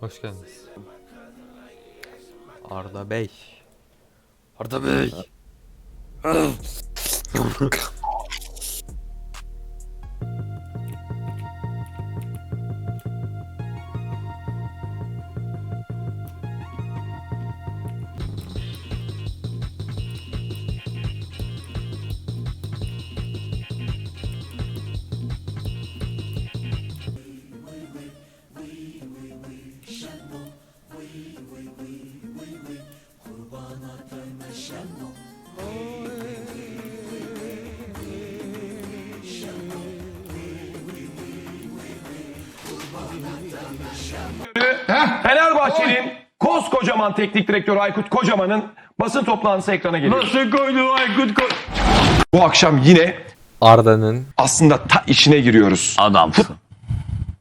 Hoş geldiniz. Arda Bey. Arda Bey. Fenerbahçe'nin koskocaman teknik direktörü Aykut Kocaman'ın basın toplantısı ekrana geliyor. Nasıl koydu Aykut koy? Bu akşam yine Arda'nın aslında ta işine giriyoruz. Adamsın.